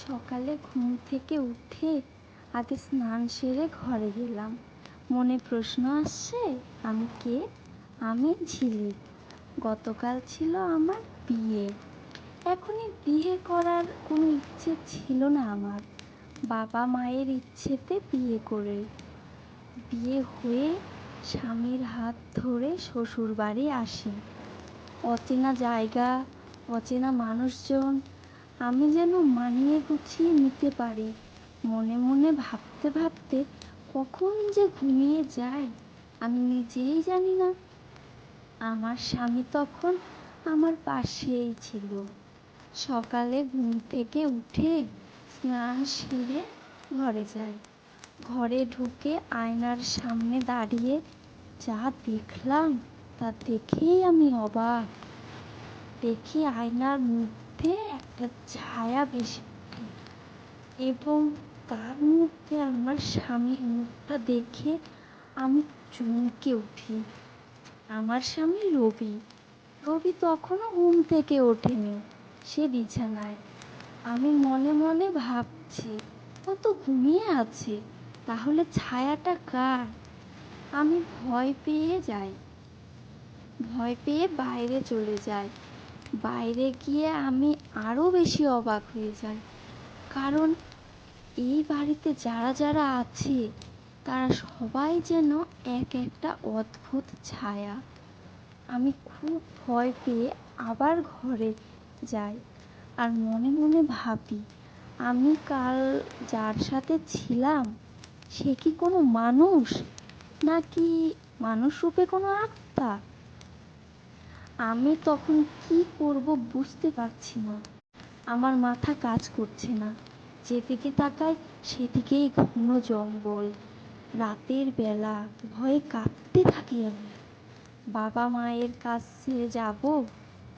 সকালে ঘুম থেকে উঠে আগে স্নান সেরে ঘরে গেলাম মনে প্রশ্ন আসছে, আমি কে? আমি ঝিলিক গতকাল ছিল আমার বিয়ে। এখনই বিয়ে করার কোনো ইচ্ছে ছিল না আমার। বাবা মায়ের ইচ্ছেতে বিয়ে করে। বিয়ে হয়ে স্বামীর হাত ধরে শ্বশুর বাড়ি আসি। অচেনা জায়গা, অচেনা মানুষজন আমি যেন মানিয়ে গুছিয়ে নিতে পারি। মনে মনে ভাবতে ভাবতে কখন যে ঘুমিয়ে যায়, আমি নিজেই জানি না। আমার স্বামী তখন আমার পাশেই ছিল। সকালে ঘুম থেকে উঠে স্নান সেরে ঘরে যাই ঘরে ঢুকে আয়নার সামনে দাঁড়িয়ে যা দেখলাম তা দেখেই আমি অবাক। দেখি আয়নার মধ্যে একটা ছায়া বেশি এবং তার মধ্যে আমার স্বামীর মুখটা দেখে আমি চমকে উঠি। আমার স্বামী রবি। রবি তখনও ঘুম থেকে ওঠেনি, সে বিছানায়। আমি মনে মনে ভাবছি, ও তো ঘুমিয়ে আছে, তাহলে ছায়াটা কার? আমি ভয় পেয়ে যাই। ভয় পেয়ে বাইরে চলে যাই। বাইরে গিয়ে আমি আরও বেশি অবাক হয়ে যাই। কারণ এই বাড়িতে যারা যারা আছে, তারা সবাই যেন এক একটা অদ্ভুত ছায়া। আমি খুব ভয় পেয়ে আবার ঘরে যাই আর মনে মনে ভাবি, আমি কাল যার সাথে ছিলাম, সে কি কোনো মানুষ? নাকি মানুষ রূপে কোনো আত্মা? আমি তখন কি করব বুঝতে পারছি না। আমার মাথা কাজ করছে না। যেদিকে তাকাই, সেদিকেই ঘন জঙ্গল। রাতের বেলা ভয়ে কাঁপতে থাকি আমি। বাবা মায়ের কাছে যাব,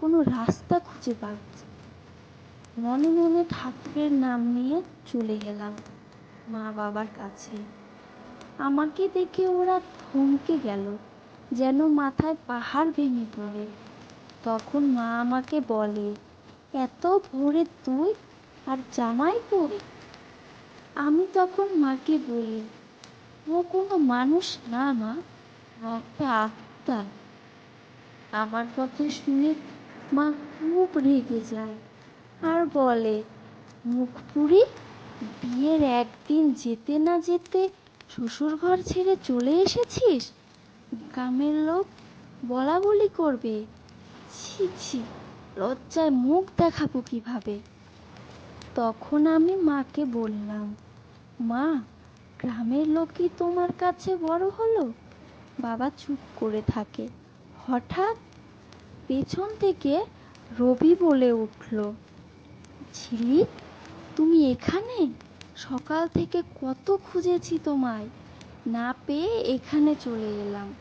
কোনো রাস্তা খুঁজে পাচ্ছি মনে মনে ঠাকুরের নাম নিয়ে চলে গেলাম মা বাবার কাছে। আমাকে দেখে ওরা থমকে গেল, যেন মাথায় পাহাড় ভেঙে পড়ে। তখন মা আমাকে বলে, এত ভোরে তুই আর জামাই কই? আমি তখন মাকে বলি, ও কোনো মানুষ না মা, একটা আত্মা। আমার কথা শুনে মা খুব রেগে যায় আর বলে, মুখ পুরি বিয়ের একদিন যেতে না যেতে শ্বশুর ঘর ছেড়ে চলে এসেছিস? গ্রামের লোক বলা বলি করবে। ছি ছি, লজ্জায় মুখ দেখাবো কীভাবে? তখন আমি মাকে বললাম, মা, গ্রামের লোক কি তোমার কাছে বড় হলো? বাবা চুপ করে থাকে। হঠাৎ পেছন থেকে রবি বলে উঠল ঝিলিক তুমি এখানে? সকাল থেকে কত খুঁজেছি তোমায়। না পেয়ে এখানে চলে এলাম।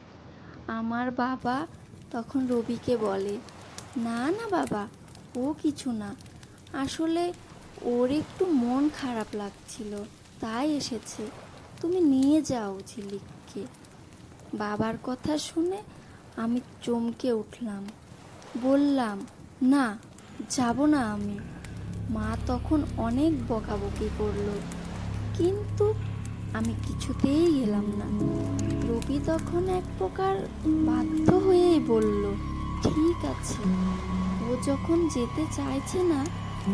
আমার বাবা তখন রবিকে বলে, না না বাবা, ও কিছু না। আসলে ওর একটু মন খারাপ লাগছিল, তাই এসেছে। তুমি নিয়ে যাও ঝিলিককে। বাবার কথা শুনে আমি চমকে উঠলাম। বললাম, না, যাব না আমি। মা তখন অনেক বকাবকি করল। কিন্তু আমি কিছুতেই গেলাম না। রবি তখন এক প্রকার বাধ্য হয়েই বলল, ঠিক আছে, ও যখন যেতে চাইছে না,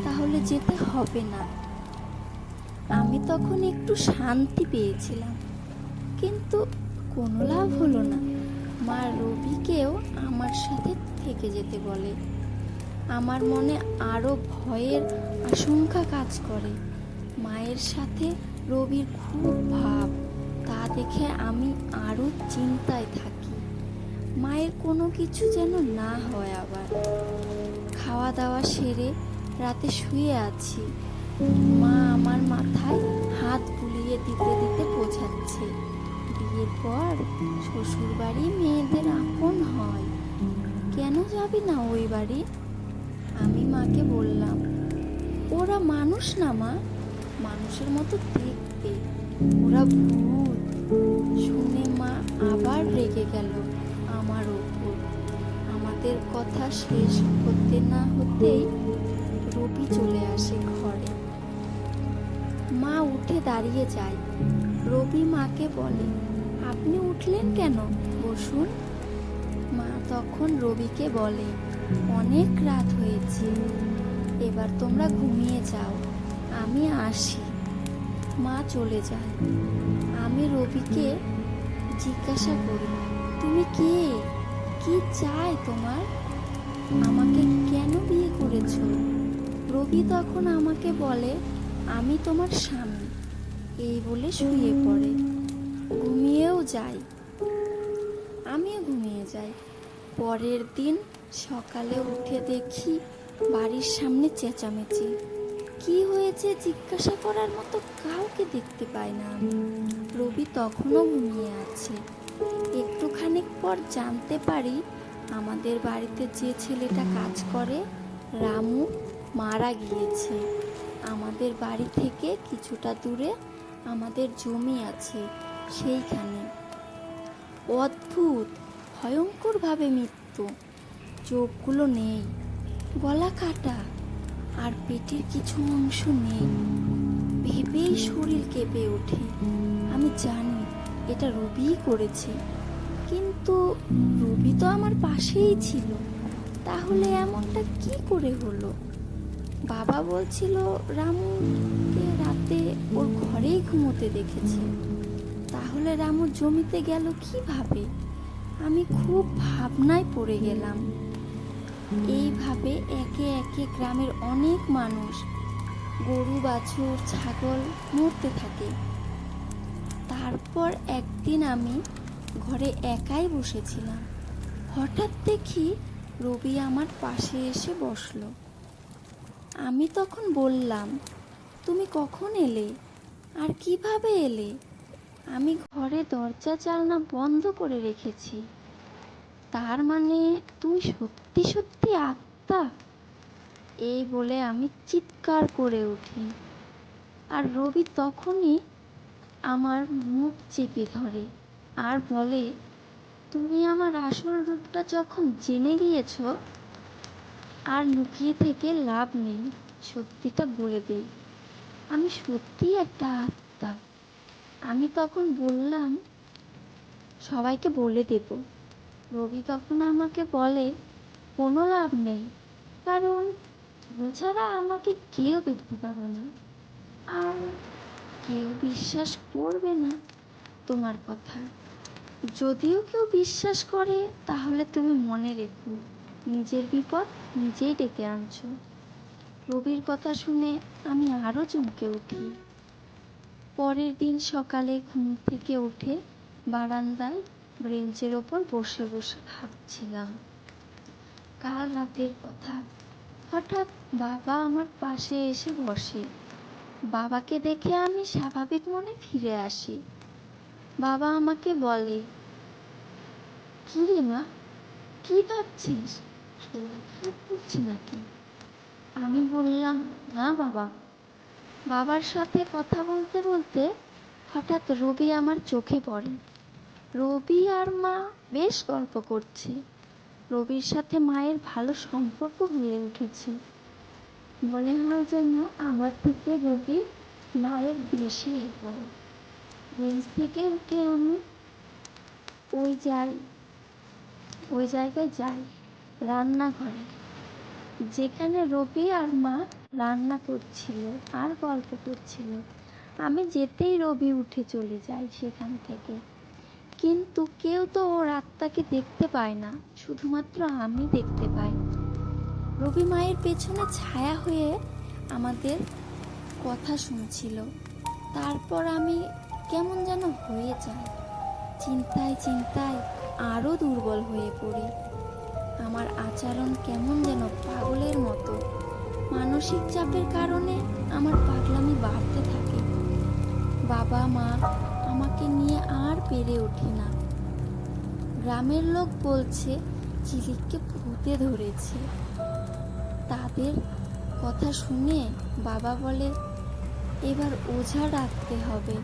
তাহলে যেতে হবে না। আমি তখন একটু শান্তি পেয়েছিলাম, কিন্তু কোনো লাভ হলো না। মা রবিকেও আমার সাথে থেকে যেতে বলে। আমার মনে আরও ভয়ের আশঙ্কা কাজ করে। মায়ের সাথে রবির খুব ভাব, তা দেখে আমি আরও চিন্তায় থাকি। মায়ের কোনো কিছু যেন না হয় আবার। খাওয়া দাওয়া সেরে রাতে শুয়ে আছি। মা আমার মাথায় হাত বুলিয়ে দিতে দিতে বোঝাচ্ছে, বিয়ের পর শ্বশুর বাড়ি মেয়েদের আপন হয়, কেন যাবি না ওই বাড়ি? আমি মাকে বললাম, ওরা মানুষ না মা? মানুষের মতো দেখতে ওরা ভূত। শুনে মা আবার রেগে গেল আমার ওপর। আমাদের কথা শেষ হতে না হতেই রবি চলে আসে ঘরে। মা উঠে দাঁড়িয়ে যায়। রবি মাকে বলে, আপনি উঠলেন কেন? বসুন। মা তখন রবিকে বলে, অনেক রাত হয়েছে। এবার তোমরা ঘুমিয়ে যাও। আমি আসি। মা চলে যায়। আমি রবিকে জিজ্ঞাসা করি, তুমি কে? কি চাই তোমার? আমাকে কেন বিয়ে করেছ? রবি তখন আমাকে বলে, আমি তোমার স্বামী। এই বলে শুয়ে পড়ে। ঘুমিয়েও যাই আমিও ঘুমিয়ে যাই। পরের দিন সকালে উঠে দেখি বাড়ির সামনে চেঁচামেচি। কি হয়েছে জিজ্ঞাসা করার মতো কাউকে দেখতে পাই না। রবি তখনও ঘুমিয়ে আছে। একটুখানিক পর জানতে পারি আমাদের বাড়িতে যে ছেলেটা কাজ করে, রামু মারা গিয়েছে। আমাদের বাড়ি থেকে কিছুটা দূরে আমাদের জমি আছে সেইখানে। অদ্ভুত, ভয়ঙ্করভাবে মৃত্যু। চোখগুলো নেই, গলা কাটা। আর পেটের কিছু অংশ নেই। ভেবেই শরীর কেঁপে ওঠে। আমি জানি, এটা রবিই করেছে। কিন্তু রবি তো আমার পাশেই ছিল। তাহলে এমনটা কি করে হলো? বাবা বলছিল, রামুকে রাতে ওর ঘরেই ঘুমোতে দেখেছে। তাহলে রামু জমিতে গেল কীভাবে? আমি খুব ভাবনায় পড়ে গেলাম। এইভাবে একে একে গ্রামের অনেক মানুষ গরু, বাছুর, ছাগল মরতে থাকে। তারপর একদিন আমি ঘরে একাই বসেছিলাম। হঠাৎ দেখি রবি আমার পাশে এসে বসল। আমি তখন বললাম, তুমি কখন এলে? আর কীভাবে এলে? আমি ঘরে দরজা জানলা বন্ধ করে রেখেছি। তার মানে তুমি সত্যি সত্যি আত্মা? এই বলে আমি চিৎকার করে উঠি। আর রবি তখনই আমার মুখ চেপে ধরে আর বলে, তুমি আমার আসল রূপটা যখন জেনে গিয়েছো, আর লুকিয়ে থেকে লাভ নেই। সত্যিটা বলে দেই, আমি সত্যিই একটা আত্মা। আমি তখন বললাম, সবাইকে বলে দেব। রবি তখন আমাকে বলে, কোনো লাভ নেই। কারণ এছাড়া আমাকে কেউ দেখতে পাবে না। আর কেউ বিশ্বাস করবে না তোমার কথা। যদিও কেউ বিশ্বাস করে, তাহলে তুমি মনে রেখো। নিজের বিপদ নিজেই ডেকে আনছো। রবির কথা শুনে আমি আরও চমকে উঠি। পরের দিন সকালে ঘুম থেকে উঠে বারান্দায় ব্রেঞ্চের ওপর বসে বসে ভাবছিলাম। কাল রাতের কথা। হঠাৎ বাবা আমার পাশে এসে বসে। বাবাকে দেখে আমি স্বাভাবিক মনে ফিরে আসি। বাবা আমাকে বলে, কি রে মা? কি ভাবছিস? করছি নাকি? আমি বললাম, না বাবা। বাবার সাথে কথা বলতে বলতে হঠাৎ রবি আমার চোখে পড়ে। রবি আর মা বেশ গল্প করছে। রবির সাথে মায়ের ভালো সম্পর্ক হয়ে উঠেছে। মনে হয় যেন আমার থেকে রবি মায়ের বেশি বড়। বেঞ্চ থেকে উঠে আমি ওই যাই, ওই জায়গায় যাই, রান্নাঘরে। যেখানে রবি আর মা রান্না করছিল আর গল্প করছিল। আমি যেতেই রবি উঠে চলে যায় সেখান থেকে। কিন্তু কেউ তো ওর আত্মাকে দেখতে পায় না, শুধুমাত্র আমি দেখতে পাই। রবি মায়ের পেছনে ছায়া হয়ে আমাদের কথা শুনছিল। তারপর আমি কেমন যেন হয়ে যাই। চিন্তায় চিন্তায় আরও দুর্বল হয়ে পড়ি। আমার আচরণ কেমন যেন পাগলের মতো। মানসিক চাপের কারণে আমার পাগলামি বাড়তে থাকে। বাবা মা আমাকে নিয়ে আর পেরে ওঠে না। গ্রামের লোক বলছে, চিলিককে ভূতে ধরেছে। তাদের কথা শুনে বাবা বলে, এবার ওঝা ডাকতে হবে।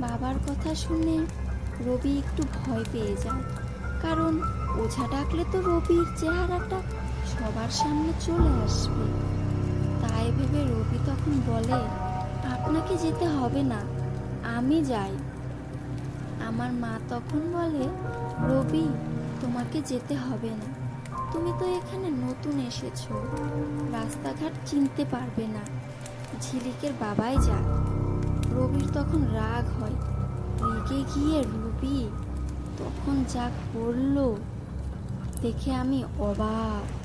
বাবার কথা শুনে রবি একটু ভয় পেয়ে যায়। কারণ ওঝা ডাকলে তো রবির চেহারাটা সবার সামনে চলে আসবে। তাই ভেবে রবি তখন বলে, আপনাকে যেতে হবে না, আমি যাই। আমার মা তখন বলে, রবি, তোমাকে যেতে হবে না। তুমি তো এখানে নতুন এসেছ। রাস্তাঘাট চিনতে পারবে না। ঝিলিকের বাবাই যাক। রবির তখন রাগ হয়। রেগে গিয়ে রবি তখন যা করল দেখে আমি অবাক।